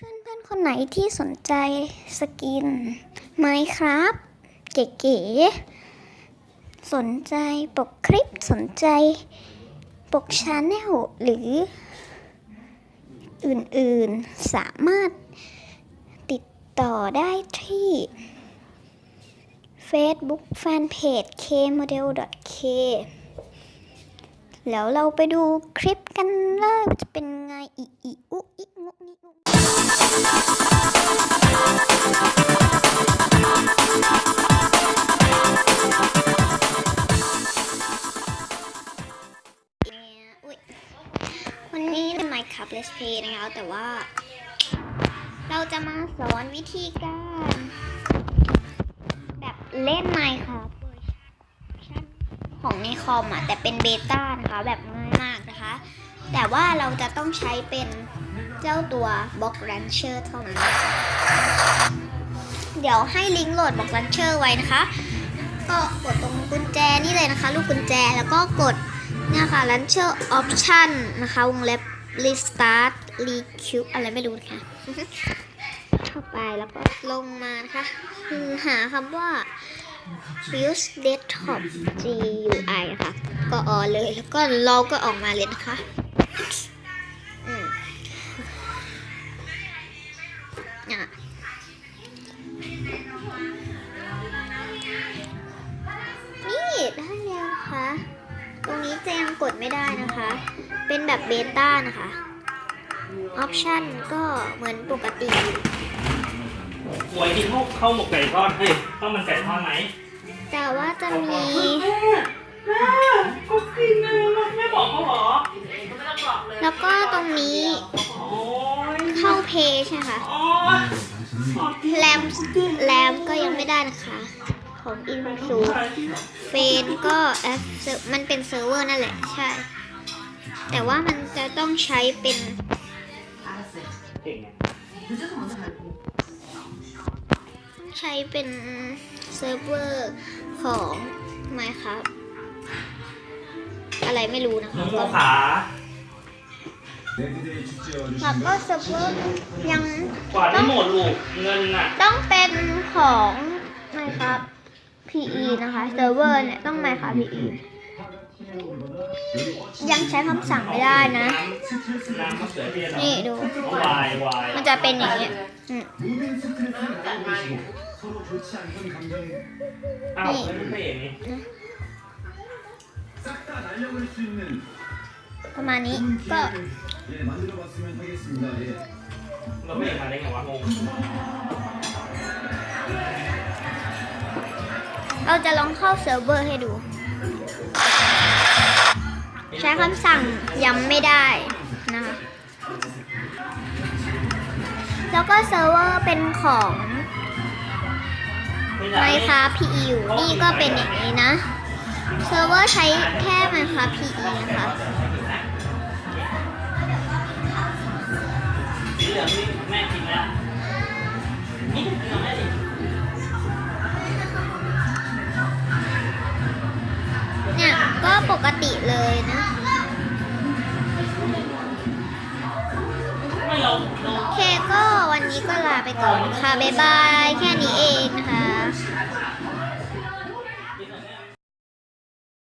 เพื่อนๆคนไหนที่สนใจสกินไหมครับ เก๋ๆสนใจปกคลิปสนใจปกชาแนลหรือ อื่นๆสามารถติดต่อได้ที่ Facebook Fanpage kmodel.k แล้วเราไปดูคลิปกันเลยจะเป็นไงอีอีอุอิ นะคะ แต่ว่า เราจะมาสอนวิธีการ แบบเล่น Minecraft เวอร์ชันของในคอมอะแต่เป็นเบต้านะคะแบบง่ายมากนะคะ แต่ว่าเราจะต้องใช้เป็นเจ้าตัว Block Launcher เท่านั้น เดี๋ยวให้ลิงก์โหลด Block Launcher ไว้นะคะ ก็กดตรงกุญแจนี่เลยนะคะ ลูกกุญแจแล้วก็กดเนี่ยค่ะ Launcher Option นะคะ วงเล็บ รีสตาร์ทรีคิวอะไรไม่รู้นะคะเข้าไปแล้วก็ลงมานะคะคือหาคำว่า Use Desktop GUI นะคะก็ออเลย แล้วก็เราก็ออกมาเลยนะคะ ไม่ได้นะคะ เป็นแบบเบต้านะคะออปชันก็เหมือนปกติหวยกินข้าวข้าวหมกไก่ทอดเฮ้ยข้าวมันไก่ทอดไหมแต่ว่าจะมี แม่แม่ก็กินเลยแม่บอกเขาเหรอแล้วก็ตรงนี้โอ้ยเข้าเพจใช่ไหมคะโอ้ยแรมแรมก็ยังไม่ได้นะคะ ของอินซูเฟนก็แอปมันเป็นเซิร์ฟเวอร์นั่นแหละใช่ แต่ว่ามันจะต้องใช้เป็นเก่งไงต้องใช้เป็นเซิร์ฟเวอร์ของ Minecraft อะไรไม่รู้นะคะน้องโมก็ขาแล้วก็เซิร์ฟเวอร์ยังกว่าได้หมดลูกเงินน่ะ ต้องเป็นของ Minecraft PE นะคะเซิร์ฟเวอร์เนี่ยต้อง Minecraft PE ยังใช้คำสั่งไม่ได้นะ นี่ดู มันจะเป็นอย่างเงี้ยนี้ประมาณนี้ก็เราไม่เห็นมาได้ไงวะงง เราจะลองเข้าเซิร์ฟเวอร์ให้ดู ใช้คำสั่งย้ำไม่ได้นะคะแล้วก็เซิร์ฟเวอร์เป็นของไม่ Minecraft PE อยู่นี่ก็เป็นอย่างนี้นะ เซิร์ฟเวอร์ใช้แค่ Minecraft PE นะคะสีเหลืองนี่แม่กินแล้ว ปกติเลยนะโอเคก็วันนี้ก็ลาไปก่อนค่ะ บ๊ายบาย แค่นี้เองนะคะ